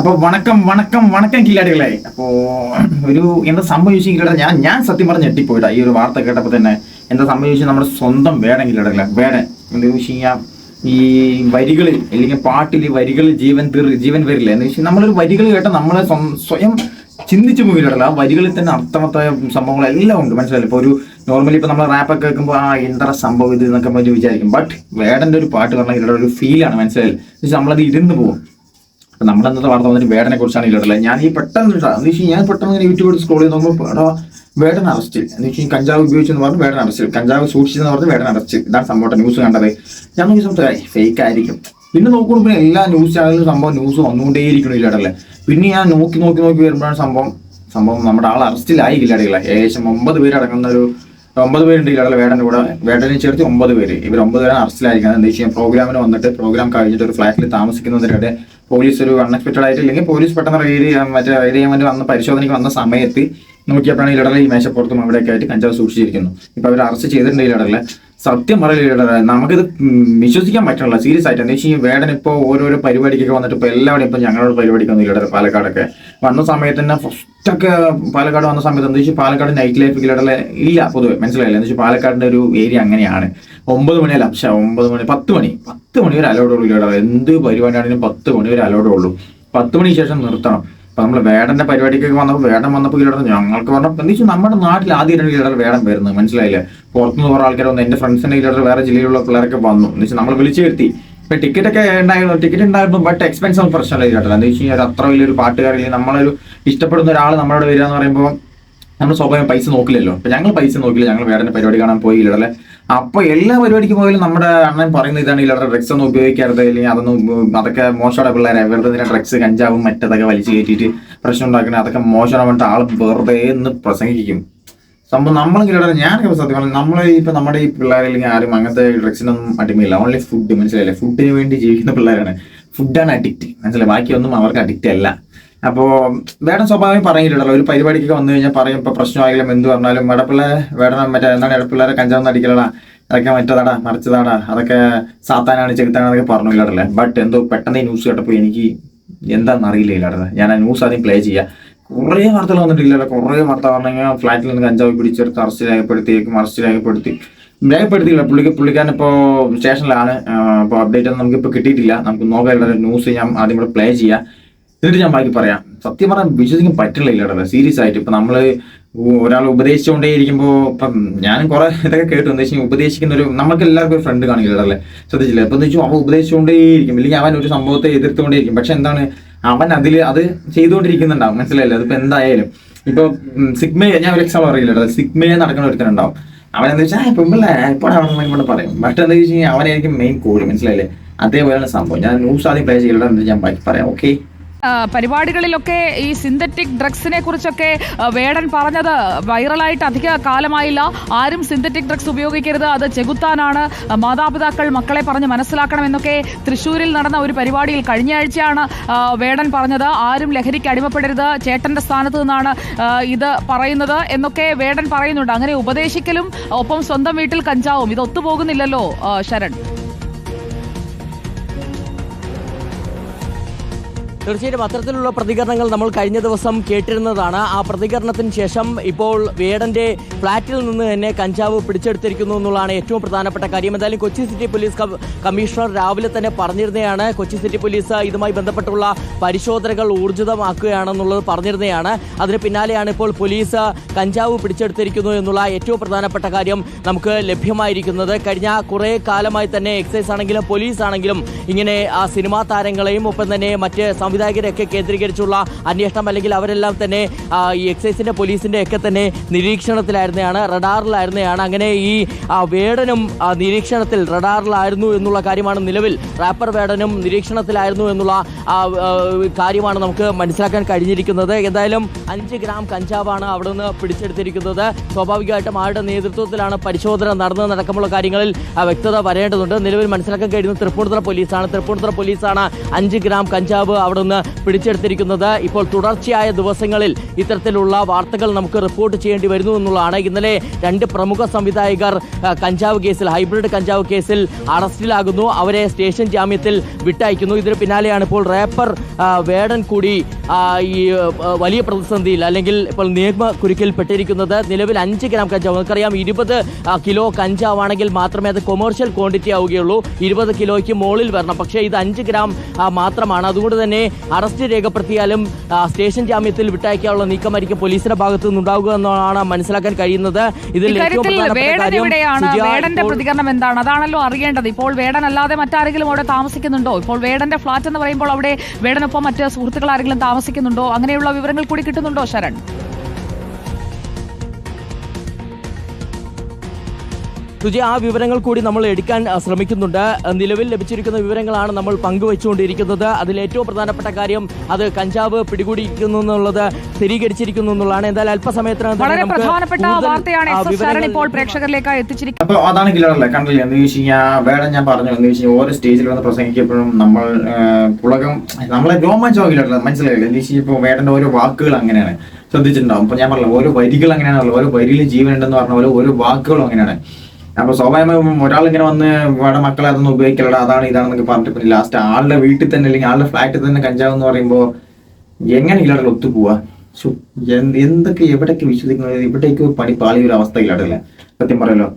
അപ്പൊ വണക്കം വണക്കം വണക്കം കില്ലാടികളെ. അപ്പോ ഒരു എന്താ സംഭവിച്ചു കില്ലാട? ഞാൻ ഞാൻ സത്യം പറഞ്ഞ് ഞെട്ടിപ്പോയിട്ടാ ഈ ഒരു വാർത്ത കേട്ടപ്പോ തന്നെ. എന്താ സംഭവിച്ചു നമ്മുടെ സ്വന്തം വേടൻ കില്ലാടകളെ. വേടൻ. എന്താ വെച്ച് കഴിഞ്ഞാൽ ഈ വരികളിൽ അല്ലെങ്കിൽ പാട്ടിൽ വരികളിൽ ജീവൻ തീർ ജീവൻ വരില്ല? എന്ന് വെച്ചാൽ നമ്മളൊരു വരികൾ കേട്ട നമ്മളെ സ്വയം ചിന്തിച്ചു പോയില്ല ആ വരികളിൽ തന്നെ അർത്ഥമത്തായ സംഭവങ്ങളെല്ലാം ഉണ്ട്. മനസ്സിലായില്ല? ഇപ്പൊ ഒരു നോർമലി ഇപ്പൊ നമ്മൾ റാപ്പൊക്കെ കേൾക്കുമ്പോൾ ആ എന്താ സംഭവം ഇത് എന്നൊക്കെ നമ്മൾ വിചാരിക്കും. ബട്ട് വേടന്റെ ഒരു പാട്ട് പറഞ്ഞാൽ ഇവിടെ ഒരു ഫീലാണ് മനസ്സിലായില്ല? നമ്മളത് ഇരുന്ന് പോകും നമ്മൾ അന്നത്തെ വാർത്ത വന്നിട്ട് വേടനെ കുറിച്ചാണ് ഇല്ലല്ലേ ഞാൻ ഈ പെട്ടെന്ന്. എന്ന് വെച്ചാൽ ഞാൻ പെട്ടെന്ന് ഇങ്ങനെ യൂട്യൂബിൽ സ്ക്രോൾ ചെയ്ത് നോക്കുമ്പോൾ എടാ വേടൻ അറസ്റ്റ്. എന്ന് വെച്ചാൽ കഞ്ചാവ് ഉപയോഗിച്ചെന്ന് പറഞ്ഞ് വേടൻ അറസ്റ്റ്. കഞ്ചാവ് സൂക്ഷിച്ചെന്ന് പറഞ്ഞ് വേടൻ അറസ്റ്റ്. ഇതാണ് സംഭവം ന്യൂസ് കണ്ടത്. ഞാൻ നോക്കി സമയത്ത് ഫേക്ക് ആയിരിക്കും. പിന്നെ നോക്കുമ്പോൾ എല്ലാ ന്യൂസ് ചാനലിലും സംഭവം ന്യൂസ് വന്നുകൊണ്ടേയിരിക്കണം ഇല്ലടല്ലേ പിന്നെ ഞാൻ നോക്കി നോക്കി നോക്കി വരുമ്പോഴാണ് സംഭവം സംഭവം നമ്മുടെ ആൾ അറസ്റ്റിലായി ഇല്ലാടികളെ ഏകദേശം ഒമ്പത് പേര് അടങ്ങുന്ന ഒരു ഒമ്പത് പേരുണ്ട് ഇയാളെ വേടന്റെ കൂടെ. വേടനെ ചേർത്ത് ഒമ്പത് പേര്. ഇവർ ഒമ്പത് പേരാണ് അറസ്റ്റിലായിരിക്കുന്നത്. എന്താ വെച്ച് കഴിഞ്ഞാൽ പ്രോഗ്രാമിന് വന്നിട്ട് പ്രോഗ്രാം കഴിഞ്ഞിട്ട് ഒരു ഫ്ലാറ്റിൽ താമസിക്കുന്നതിനിടെ പോലീസ് ഒരു അൺഎക്സ്പെക്റ്റഡ് ആയിട്ട് അല്ലെങ്കിൽ പോലീസ് പെട്ടെന്ന് റെയ്ഡ് ചെയ്യാൻ മറ്റേ റെയ്ഡ് ചെയ്യാൻ വേണ്ടി വന്ന പരിശോധനയ്ക്ക് വന്ന സമയത്ത് നോക്കിയപ്പോഴാണ് ഈ മേശപ്പുറത്തും അവിടെയൊക്കെ ആയിട്ട് കഞ്ചാവ് സൂക്ഷിച്ചിരിക്കുന്നു. ഇപ്പൊ അവർ അറസ്റ്റ് ചെയ്തിട്ടുണ്ട് ഇടലെ സത്യം പറയില്ല നമുക്കിത് വിശ്വസിക്കാൻ പറ്റണില്ല. സീരിയസ് ആയിട്ട്. എന്താ വെച്ചാൽ ഈ വേടൻ ഇപ്പോൾ ഓരോരോ പരിപാടിക്കൊക്കെ വന്നിട്ട് ഇപ്പോൾ എല്ലാവരും ഇപ്പൊ ഞങ്ങളുടെ പരിപാടിക്ക് വന്നു ഇടലെ പാലക്കാടൊക്കെ. വന്ന സമയത്ത് തന്നെ ഫസ്റ്റൊക്കെ പാലക്കാട് വന്ന സമയത്ത് എന്താ വെച്ചാൽ പാലക്കാട് നൈറ്റ് ലൈഫ് ഇടലെ ഇല്ല പൊതുവെ. മനസ്സിലായില്ല? എന്താ വെച്ചാൽ പാലക്കാടിന്റെ ഒരു ഏരിയ അങ്ങനെയാണ്. ഒമ്പത് മണിയല്ല പക്ഷേ ഒമ്പത് മണി പത്ത് മണി പത്ത് മണി വരെ അലോഡ് ഉള്ളൂ ഇടലെ എന്ത് പരിപാടിയാണെങ്കിലും പത്ത് മണി വരെ അലോഡ് ഉള്ളൂ. പത്ത് മണിക്ക് ശേഷം നിർത്തണം. അപ്പൊ നമ്മൾ വേടന്റെ പരിപാടിക്കൊക്കെ വന്നപ്പോൾ വേടം വന്നപ്പോൾ ഇല്ലട ഞങ്ങൾക്ക് പറഞ്ഞു വെച്ചാൽ നമ്മുടെ നാട്ടിൽ ആദ്യമായിട്ടാണ് ഇല്ലട വേടം വരുന്നത് മനസ്സിലായില്ലേ? പുറത്തുനിന്ന് കുറെ ആൾക്കാർ വന്നു എന്റെ ഫ്രണ്ട്സിന്റെ ഇല്ലട വേറെ ജില്ലയിലുള്ള പിള്ളേരൊക്കെ വന്നു. എന്ന് വെച്ചാൽ നമ്മൾ വിളിച്ചു വരുത്തി. ഇപ്പൊ ടിക്കറ്റ് ഒക്കെ ഉണ്ടായിരുന്നു ടിക്കറ്റ് ഉണ്ടായിരുന്നു ബട്ട് എക്സ്പെൻസ് ഒന്നും പ്രശ്നമില്ല കേട്ടോ എന്താ വെച്ച് കഴിഞ്ഞാൽ അത്ര വലിയൊരു പാട്ടുകാരില്ല നമ്മളൊരു ഇഷ്ടപ്പെടുന്ന ഒരാൾ നമ്മളോട് വരിക എന്ന് പറയുമ്പോൾ നമ്മൾ സ്വാഭാവികം പൈസ നോക്കില്ലല്ലോ. അപ്പൊ ഞങ്ങൾ പൈസ നോക്കില്ല. ഞങ്ങൾ വേറെ പരിപാടി കാണാൻ പോയി ഇല്ലടല്ലേ അപ്പൊ എല്ലാ പരിപാടിക്ക് പോയാലും നമ്മുടെ അണ്ണൻ പറയുന്ന ഇതാണ് ഇല്ലാതെ ഡ്രഗ്സ് ഒന്നും ഉപയോഗിക്കരുത് അല്ലെങ്കിൽ അതൊന്നും അതൊക്കെ മോശമാണ് പിള്ളേരെ? വെറുതെ ഇതിനെ ഡ്രഗ്സ് കഞ്ചാവും മറ്റതൊക്കെ വലിച്ചു കയറ്റിയിട്ട് പ്രശ്നം ഉണ്ടാക്കണേ അതൊക്കെ മോശമാണ് പറഞ്ഞിട്ട് ആൾ വെറുതെ എന്ന് പ്രസംഗിക്കും. സംഭവം നമ്മളും ഇടയിൽ ഞാനൊക്കെ സത്യം നമ്മൾ നമ്മളെ ഇപ്പൊ നമ്മുടെ ഈ പിള്ളേരെ അല്ലെങ്കിൽ ആരും അങ്ങനത്തെ ഡ്രഗ്സിനൊന്നും അടിമയില്ല. ഓൺലി ഫുഡ് മനസ്സിലായില്ലേ? ഫുഡിന് വേണ്ടി ജീവിക്കുന്ന പിള്ളേരാണ്. ഫുഡാണ് അഡിക്റ്റ് മനസ്സിലായി? ബാക്കിയൊന്നും അവർക്ക് അഡിക്റ്റ് അല്ല. അപ്പോ വേടൻ സ്വാഭാവികം പറഞ്ഞിട്ടുണ്ടല്ലോ ഒരു പരിപാടിക്കൊക്കെ വന്നു കഴിഞ്ഞാൽ പറയും ഇപ്പൊ പ്രശ്നമായാലും എന്ത് പറഞ്ഞാലും ഇടപ്പിള്ളേരെ വേടൻ മറ്റേ എന്താണ് ഇടപ്പിള്ളേരെ കഞ്ചാവ് അടിക്കലടാ അതൊക്കെ മറ്റേതാടാ മറിച്ചതാടാ അതൊക്കെ സാത്താനാണ് ചെകുത്താണെന്നൊക്കെ പറഞ്ഞു ഇല്ലാടല്ലേ ബട്ട് എന്തോ പെട്ടെന്ന് ഈ ന്യൂസ് കേട്ടപ്പോൾ എനിക്ക് എന്താണെന്ന് അറിയില്ല ഇല്ലാടത് ഞാൻ ആ ന്യൂസ് ആദ്യം പ്ലേ ചെയ്യാം. കുറേ വാർത്തകൾ വന്നിട്ടില്ലല്ലോ കുറേ വാർത്ത പറഞ്ഞാൽ ഫ്ലാറ്റിൽ നിന്ന് കഞ്ചാവ് പിടിച്ചെടുത്ത് അറസ്റ്റ് രേഖപ്പെടുത്തിയേക്കും അറസ്റ്റ് രേഖപ്പെടുത്തി. രേഖപ്പെടുത്തിയില്ല പുള്ളിക്ക് പുള്ളിക്കാരൻ ഇപ്പോൾ സ്റ്റേഷനിലാണ്. അപ്പോൾ അപ്ഡേറ്റ് ഒന്നും നമുക്കിപ്പോൾ കിട്ടിയിട്ടില്ല. നമുക്ക് നോക്കാം ന്യൂസ് ഞാൻ ആദ്യം കൂടെ പ്ലേ ചെയ്യാം. എന്നിട്ട് ഞാൻ ബാക്കി പറയാം. സത്യം പറഞ്ഞാൽ വിശ്വസിക്കാൻ പറ്റില്ല ഇല്ലടല്ലേ സീരിയസ് ആയിട്ട് ഇപ്പൊ നമ്മൾ ഒരാൾ ഉപദേശിച്ചുകൊണ്ടേ ഇരിക്കുമ്പോൾ ഇപ്പം ഞാനും കുറെ ഇതൊക്കെ കേട്ടു. എന്താ വെച്ചാൽ ഉപദേശിക്കുന്ന ഒരു നമുക്ക് എല്ലാവർക്കും ഒരു ഫ്രണ്ട് കാണില്ലല്ലേ ശ്രദ്ധിച്ചില്ല? ഇപ്പൊ എന്ന് വെച്ചാൽ അവൻ ഉപദേശിച്ചുകൊണ്ടേ ഇരിക്കും ഇല്ലെങ്കിൽ അവൻ ഒരു സംഭവത്തെ എതിർത്തുകൊണ്ടേ ഇരിക്കും പക്ഷെ എന്താണ്? അവൻ അതിൽ അത് ചെയ്തുകൊണ്ടിരിക്കുന്നുണ്ടാവും. മനസ്സിലായില്ല? അതിപ്പോ എന്തായാലും. ഇപ്പൊ സിഗ്മയെ ഞാൻ ഒരു എക്സാമ്പിൾ അറിയില്ല സിഗ്മയെ നടക്കുന്ന ഒരുത്തനുണ്ടാവും. അവൻ എന്താ വെച്ചാൽ പെമ്പിള്ളേ ഇപ്പോൾ അവിടെ ഇവിടെ പറയും? ബട്ട് എന്താ വെച്ച് കഴിഞ്ഞാൽ അവനായിരിക്കും മെയിൻ കോഴി മനസ്സിലായില്ലേ? അതേപോലെയാണ് സംഭവം. ഞാൻ ന്യൂസ് ആദ്യം പ്ലേ ചെയ്യലുണ്ട് ഞാൻ ബാക്കി പറയാം. ഓക്കെ പരിപാടികളിലൊക്കെ ഈ സിന്തറ്റിക് ഡ്രഗ്സിനെ കുറിച്ചൊക്കെ വേടൻ പറഞ്ഞത് വൈറലായിട്ട് അധിക കാലമായില്ല. ആരും സിന്തറ്റിക് ഡ്രഗ്സ് ഉപയോഗിക്കരുത്. അത് ചെകുത്താനാണ്. മാതാപിതാക്കൾ മക്കളെ പറഞ്ഞ് മനസ്സിലാക്കണമെന്നൊക്കെ തൃശ്ശൂരിൽ നടന്ന ഒരു പരിപാടിയിൽ കഴിഞ്ഞ ആഴ്ചയാണ് വേടൻ പറഞ്ഞത്. ആരും ലഹരിക്ക് അടിമപ്പെടരുത്. ചേട്ടന്റെ സ്ഥാനത്ത് നിന്നാണ് ഇത് പറയുന്നത് എന്നൊക്കെ വേടൻ പറയുന്നുണ്ട്. അങ്ങനെ ഉപദേശിക്കലും ഒപ്പം സ്വന്തം വീട്ടിൽ കഞ്ചാവും. ഇത് ഒത്തുപോകുന്നില്ലല്ലോ ശരൺ. തീർച്ചയായിട്ടും അത്തരത്തിലുള്ള പ്രതികരണങ്ങൾ നമ്മൾ കഴിഞ്ഞ ദിവസം കേട്ടിരുന്നതാണ്. ആ പ്രതികരണത്തിന് ശേഷം ഇപ്പോൾ വേടന്റെ ഫ്ളാറ്റിൽ നിന്ന് തന്നെ കഞ്ചാവ് പിടിച്ചെടുത്തിരിക്കുന്നു എന്നുള്ളതാണ് ഏറ്റവും പ്രധാനപ്പെട്ട കാര്യം. എന്തായാലും കൊച്ചി സിറ്റി പോലീസ് കമ്മീഷണർ രാവിലെ തന്നെ പറഞ്ഞിരുന്നതാണ്. കൊച്ചി സിറ്റി പോലീസ് ഇതുമായി ബന്ധപ്പെട്ടുള്ള പരിശോധനകൾ ഊർജിതമാക്കുകയാണെന്നുള്ളത് പറഞ്ഞിരുന്നതാണ്. അതിന് പിന്നാലെയാണ് ഇപ്പോൾ പോലീസ് കഞ്ചാവ് പിടിച്ചെടുത്തിരിക്കുന്നു എന്നുള്ള ഏറ്റവും പ്രധാനപ്പെട്ട കാര്യം നമുക്ക് ലഭ്യമായിരിക്കുന്നത്. കഴിഞ്ഞ കുറേ കാലമായി തന്നെ എക്സൈസ് ആണെങ്കിലും പോലീസ് ആണെങ്കിലും ഇങ്ങനെ ആ സിനിമാ താരങ്ങളെയും ഒപ്പം തന്നെ മറ്റ് സംവിധായകരെയൊക്കെ കേന്ദ്രീകരിച്ചുള്ള അന്വേഷണം അല്ലെങ്കിൽ അവരെല്ലാം തന്നെ ഈ എക്സൈസിന്റെ പോലീസിന്റെ ഒക്കെ തന്നെ നിരീക്ഷണത്തിലായിരുന്നതാണ് റഡാറിലായിരുന്നതാണ് അങ്ങനെ ഈ വേടനും നിരീക്ഷണത്തിൽ റഡാറിലായിരുന്നു എന്നുള്ള കാര്യമാണ് നിലവിൽ. റാപ്പർ വേടനും നിരീക്ഷണത്തിലായിരുന്നു എന്നുള്ള കാര്യമാണ് നമുക്ക് മനസ്സിലാക്കാൻ കഴിഞ്ഞിരിക്കുന്നത്. എന്തായാലും അഞ്ച് ഗ്രാം കഞ്ചാവാണ് അവിടെ നിന്ന് പിടിച്ചെടുത്തിരിക്കുന്നത്. സ്വാഭാവികമായിട്ടും ആരുടെ നേതൃത്വത്തിലാണ് പരിശോധന നടന്നതടക്കമുള്ള കാര്യങ്ങളിൽ വ്യക്തത വരേണ്ടതുണ്ട്. നിലവിൽ മനസ്സിലാക്കാൻ കഴിയുന്നത് തൃപ്പൂണിത്തുറ പോലീസാണ്. തൃപ്പൂണിത്തുറ പോലീസാണ് അഞ്ച് ഗ്രാം കഞ്ചാവ് അവിടെ അവിടുന്ന് പിടിച്ചെടുത്തിരിക്കുന്നത്. ഇപ്പോൾ തുടർച്ചയായ ദിവസങ്ങളിൽ ഇത്തരത്തിലുള്ള വാർത്തകൾ നമുക്ക് റിപ്പോർട്ട് ചെയ്യേണ്ടി വരുന്നു എന്നുള്ളതാണ്. ഇന്നലെ രണ്ട് പ്രമുഖ സംവിധായകർ കഞ്ചാവ് കേസിൽ ഹൈബ്രിഡ് കഞ്ചാവ് കേസിൽ അറസ്റ്റിലാകുന്നു. അവരെ സ്റ്റേഷൻ ജാമ്യത്തിൽ വിട്ടയക്കുന്നു. ഇതിന് പിന്നാലെയാണ് ഇപ്പോൾ റാപ്പർ വേടൻ കൂടി ഈ വലിയ പ്രതിസന്ധിയിൽ അല്ലെങ്കിൽ ഇപ്പോൾ നിയമ കുരുക്കിൽപ്പെട്ടിരിക്കുന്നത് നിലവിൽ അഞ്ച് ഗ്രാം കഞ്ചാവ് നമുക്കറിയാം ഇരുപത് കിലോ കഞ്ചാവാണെങ്കിൽ മാത്രമേ അത് കൊമേഴ്ഷ്യൽ ക്വാണ്ടിറ്റി ആവുകയുള്ളൂ. ഇരുപത് കിലോയ്ക്ക് മുകളിൽ വരണം. പക്ഷേ ഇത് അഞ്ച് ഗ്രാം മാത്രമാണ്. അതുകൊണ്ട് തന്നെ അറസ്റ്റ് രേഖപ്പെടുത്തിയാലും സ്റ്റേഷൻ ജാമ്യത്തിൽ വിട്ടയക്കാനുള്ള നീക്കമായിരിക്കും പോലീസിന്റെ ഭാഗത്തു നിന്നുണ്ടാവുക എന്നാണ് മനസ്സിലാക്കാൻ കഴിയുന്നത്. ഇതിൽ വേടന്റെ പ്രതികരണം എന്താണ്? അതാണല്ലോ അറിയേണ്ടത്. ഇപ്പോൾ വേടൻ അല്ലാതെ മറ്റാരെങ്കിലും അവിടെ താമസിക്കുന്നുണ്ടോ? ഇപ്പോൾ വേടന്റെ ഫ്ളാറ്റ് എന്ന് പറയുമ്പോൾ അവിടെ വേടനൊപ്പം മറ്റ് സുഹൃത്തുക്കൾ ആരെങ്കിലും താമസിക്കുന്നുണ്ടോ? അങ്ങനെയുള്ള വിവരങ്ങൾ കൂടി കിട്ടുന്നുണ്ടോ ശരൺ? സുജി ആ വിവരങ്ങൾ കൂടി നമ്മൾ എടുക്കാൻ ശ്രമിക്കുന്നുണ്ട്. നിലവിൽ ലഭിച്ചിരിക്കുന്ന വിവരങ്ങളാണ് നമ്മൾ പങ്കുവച്ചുകൊണ്ടിരിക്കുന്നത്. അതിൽ ഏറ്റവും പ്രധാനപ്പെട്ട കാര്യം അത് കഞ്ചാവ് പിടികൂടിയിരിക്കുന്നു എന്നുള്ളത് സ്ഥിരീകരിച്ചിരിക്കുന്നു എന്നുള്ളതാണ്. എന്തായാലും അല്പസമയത്തിനകം വളരെ പ്രധാനപ്പെട്ട വാർത്തയാണ് ഇപ്പോൾ പ്രേക്ഷകരിലേക്ക് എത്തിച്ചിരിക്കുന്നത്. അപ്പോൾ അതാണ് കിലറല്ലേ കണ്ടില്ലേ? എന്ന് വെച്ച് കഴിഞ്ഞാൽ വേറെ ഞാൻ പറഞ്ഞു എന്ന് വെച്ച് കഴിഞ്ഞാൽ ഓരോ സ്റ്റേജിൽ വന്ന് പ്രസംഗിക്കപ്പോഴും നമ്മൾ പുളകം നമ്മളെ രോമാഞ്ചമാകില്ല മനസ്സിലായില്ല? എന്ന് വെച്ച് ഇപ്പൊ വേടന്റെ ഓരോ വാക്കുകൾ അങ്ങനെയാണ്. ശ്രദ്ധിച്ചിട്ടുണ്ടാവും. അപ്പൊ ഞാൻ പറഞ്ഞില്ല ഓരോ വരികൾ അങ്ങനെയാണല്ലോ. ഓരോ വരിയിൽ ജീവൻ ഉണ്ടെന്ന് പറഞ്ഞ പോലെ ഓരോ വാക്കുകളും അങ്ങനെയാണ്. അപ്പൊ സ്വാഭാവികമായും ഒരാൾ ഇങ്ങനെ വന്ന് ഇവിടെ മക്കളെ അതൊന്നും ഉപയോഗിക്കലടാ അതാണ് ഇതാണെന്നൊക്കെ പറഞ്ഞിട്ട് പിന്നെ ലാസ്റ്റ് ആളുടെ വീട്ടിൽ തന്നെ അല്ലെങ്കിൽ ആളുടെ ഫ്ലാറ്റിൽ തന്നെ കഞ്ചാവ് എന്ന് പറയുമ്പോൾ എങ്ങനെ ഇല്ലാതെ ഒത്തുപോവാ? എന്തൊക്കെ എവിടേക്ക് വിശ്വസിക്കുന്നത് ഇവിടേക്ക് പണി പാളിയ ഒരു അവസ്ഥ ഇല്ലാടല്ലേ സത്യം പറയല്ലോ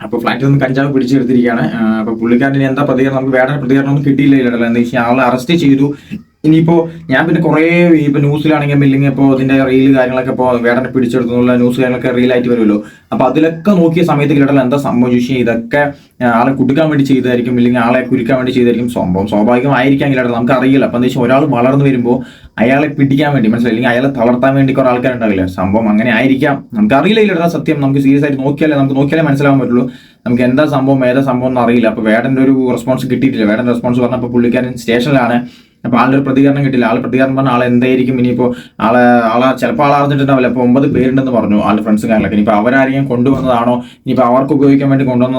അപ്പൊ ഫ്ലാറ്റിൽ നിന്ന് കഞ്ചാവ് പിടിച്ചെടുത്തിരിക്കുകയാണ്. അപ്പൊ പുള്ളിക്കാരൻ എന്താ പ്രതികരണം? നമുക്ക് വേറെ പ്രതികരണം ഒന്നും കിട്ടിയില്ല ഇല്ലല്ലോ എന്താ വെച്ചാൽ ആളെ അറസ്റ്റ് ചെയ്തു. ഇനിയിപ്പോ ഞാൻ പിന്നെ കുറേ ഇപ്പൊ ന്യൂസിലാണെങ്കിൽ ഇല്ലെങ്കിൽ ഇപ്പോൾ ഇതിന്റെ റീൽ കാര്യങ്ങളൊക്കെ ഇപ്പോൾ വേടനെ പിടിച്ചെടുത്തുള്ള ന്യൂസ് കാര്യങ്ങളൊക്കെ റീലായിട്ട് വരുമല്ലോ. അപ്പൊ അതിലൊക്കെ നോക്കിയ സമയത്ത് കിട്ടല എന്താ സംഭവിച്ചു ഇതൊക്കെ ആ, ആളെ കുടുക്കാൻ വേണ്ടി ചെയ്തായിരിക്കും ഇല്ലെങ്കിൽ ആളെ കുരുക്കാൻ വേണ്ടി ചെയ്തായിരിക്കും. സംഭവം സ്വാഭാവികമായിരിക്കാം കിട്ടല നമുക്ക് അറിയില്ല. അപ്പൊ എന്താ വെച്ചാൽ ഒരാൾ വളർന്നു വരുമ്പോൾ അയാളെ പിടിക്കാൻ വേണ്ടി മനസ്സിലായി? അല്ലെങ്കിൽ അയാളെ തളർത്താൻ വേണ്ടി കുറെ ആൾക്കാരുണ്ടാവില്ല? സംഭവം അങ്ങനെ ആയിരിക്കാം. നമുക്ക് അറിയില്ല ഇല്ലടാ സത്യം. നമുക്ക് സീരിയസ് ആയിട്ട് നോക്കിയാലേ നമുക്ക് നോക്കിയാലേ മനസ്സിലാവാൻ പറ്റുള്ളൂ. നമുക്ക് എന്താ സംഭവം ഏതാ സംഭവം എന്ന് അറിയില്ല. അപ്പൊ വേടന്റെ ഒരു റെസ്പോൺസ് കിട്ടിയിട്ടില്ല. വേടന്റെ റെസ്പോൺസ് പറഞ്ഞപ്പോൾ പുള്ളിക്കാരൻ സ്റ്റേഷനിലാണ്. അപ്പൊ ആളുടെ ഒരു പ്രതികരണം കിട്ടില്ല. ആൾ പ്രതികരണം പറഞ്ഞാൽ ആൾ എന്തായിരിക്കും? ഇനിയിപ്പോ ആളെ ആളെ ചിലപ്പോൾ ആൾ അറിഞ്ഞിട്ടുണ്ടാവില്ല. അപ്പൊ ഒമ്പത് പേരുണ്ടെന്ന് പറഞ്ഞു ആളുടെ ഫ്രണ്ട്സും കാര്യങ്ങളൊക്കെ ഇനിയിപ്പോ അവരാരെയും കൊണ്ടുവന്നതാണോ? ഇനിയിപ്പോ അവർക്ക് ഉപയോഗിക്കാൻ വേണ്ടി കൊണ്ടുവന്ന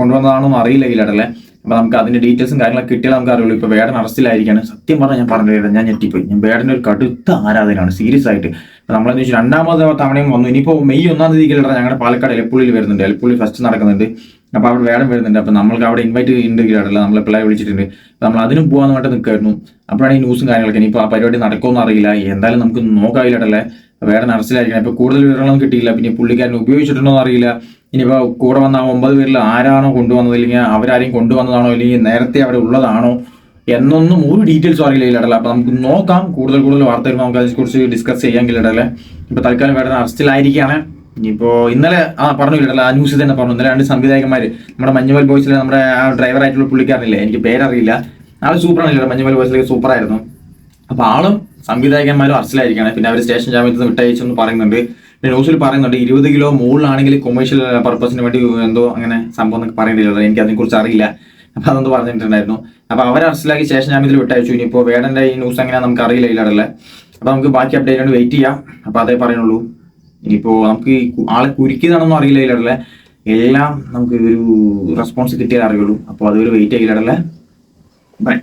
കൊണ്ടുവന്നതാണോ എന്ന് അറിയില്ല ഇല്ലടല്ലേ അപ്പൊ നമുക്ക് അതിന്റെ ഡീറ്റെയിൽസും കാര്യങ്ങളൊക്കെ കിട്ടിയാൽ നമുക്ക് അറിയുള്ളൂ. ഇപ്പൊ വേടൻ അറസ്റ്റിലായിരിക്കാണ്. സത്യം പറഞ്ഞാൽ ഞാൻ പറഞ്ഞില്ല ഞാൻ ഞെട്ടിപ്പോയി. ഞാൻ വേടന്റെ ഒരു കടുത്ത ആരാധനയാണ് സീരിയസ് ആയിട്ട്. അപ്പോൾ നമ്മളെന്ന് വെച്ചാൽ രണ്ടാമത് തവണയും വന്നു. ഇനിയിപ്പോ മെയ് ഒന്നാം തീയതി കിലട ഞങ്ങളുടെ പാലക്കാട് എലപ്പുള്ളിയിൽ വരുന്നുണ്ട്. എലപ്പുള്ളി ഫസ്റ്റ് നടക്കുന്നുണ്ട്. അപ്പൊ അവിടെ വേടം വരുന്നുണ്ട്. അപ്പൊ നമ്മൾക്ക് അവിടെ ഇൻവൈറ്റ് ഉണ്ട് കിലടല്ല നമ്മളെ പിള്ളേരെ വിളിച്ചിട്ടുണ്ട്. നമ്മൾ അതിനും പോകാന്ന് വേണ്ടി നിൽക്കായിരുന്നു അപ്പോഴാണ് ഈ ന്യൂസും കാര്യങ്ങളൊക്കെ ഇനിയിപ്പോ ആ പരിപാടി നടക്കുമെന്ന് അറിയില്ല. എന്തായാലും നമുക്ക് നോക്കാവില്ലടല്ലേ വേറെ അറസ്റ്റിലായിരിക്കണം ഇപ്പൊ കൂടുതൽ വിവരങ്ങളൊന്നും കിട്ടിയില്ല. പിന്നെ പുള്ളിക്കാരൻ ഉപയോഗിച്ചിട്ടുണ്ടോ എന്ന് അറിയില്ല. ഇനിയിപ്പോ കൂടെ വന്ന ആ ഒമ്പത് പേരിൽ ആരാണോ കൊണ്ടുവന്നത്? അല്ലെങ്കിൽ അവരാരെയും കൊണ്ടുവന്നതാണോ? അല്ലെങ്കിൽ നേരത്തെ അവിടെ ഉള്ളതാണോ? എന്നൊന്നും ഒരു ഡീറ്റെയിൽസും അറിയില്ല ഇല്ലടല്ല അപ്പൊ നമുക്ക് നോക്കാം. കൂടുതൽ കൂടുതൽ വാർത്ത വരുമ്പോൾ നമുക്ക് അതിനെക്കുറിച്ച് ഡിസ്കസ് ചെയ്യാമെങ്കിൽ ഇടല്ലേ ഇപ്പൊ തൽക്കാലം വേടൻ അറസ്റ്റിലായിരിക്കുകയാണ് ഇനിയിപ്പോ ഇന്നലെ ആ പറഞ്ഞു ഇല്ലടല്ല ആ ന്യൂസ് തന്നെ പറഞ്ഞു. ഇന്നലെ രണ്ട് സംവിധായകന്മാര് നമ്മുടെ മഞ്ഞുമൽ ബോയ്സിലെ നമ്മുടെ ആ ഡ്രൈവർ ആയിട്ടുള്ള പുള്ളിക്കാരനില്ലേ എനിക്ക് പേരറിയില്ല. ആൾ സൂപ്പർ ആണല്ലോ മഞ്ഞുമൽ ബോയ്സിലേക്ക് സൂപ്പർ ആയിരുന്നു. അപ്പൊ ആളും സംവിധായകന്മാരും അറസ്റ്റിലായിരിക്കുകയാണ് പിന്നെ അവർ സ്റ്റേഷൻ ജാമ്യത്തിൽ നിന്ന് വിട്ടയച്ചെന്ന് പറയുന്നുണ്ട്. പിന്നെ ന്യൂസിൽ പറയുന്നുണ്ട് ഇരുപത് കിലോ മുകളിലാണെങ്കിൽ കൊമേഴ്ഷ്യൽ പർപ്പസിന് വേണ്ടി എന്തോ അങ്ങനെ സംഭവം എന്നൊക്കെ പറയുന്നില്ല എനിക്ക് അതിനെക്കുറിച്ച് അറിയില്ല. അപ്പൊ അതൊന്ന് പറഞ്ഞിട്ടുണ്ടായിരുന്നു. അപ്പൊ അവരെ അറസ്റ്റിലാക്കി സ്റ്റേഷൻ ജാമ്യത്തിൽ വിട്ടയച്ചു. ഇനിയിപ്പോ വേടന്റെ ഈ ന്യൂസ് എങ്ങനെയാ നമുക്ക് അറിയില്ല ഇല്ലാടല്ലേ അപ്പൊ നമുക്ക് ബാക്കി അപ്ഡേറ്റ് വെയിറ്റ് ചെയ്യാം. അപ്പൊ അതേ പറയുന്നുള്ളൂ. ഇനിയിപ്പോ നമുക്ക് ആളെ കുരുക്കിയതാണെന്നും അറിയില്ല ഇല്ലാടല്ലേ എല്ലാം നമുക്ക് ഒരു റെസ്പോൺസ് കിട്ടിയാൽ അറിയുള്ളൂ. അപ്പോൾ അതൊരു വെയിറ്റ് ആയില്ലടല്ലേ ബൈ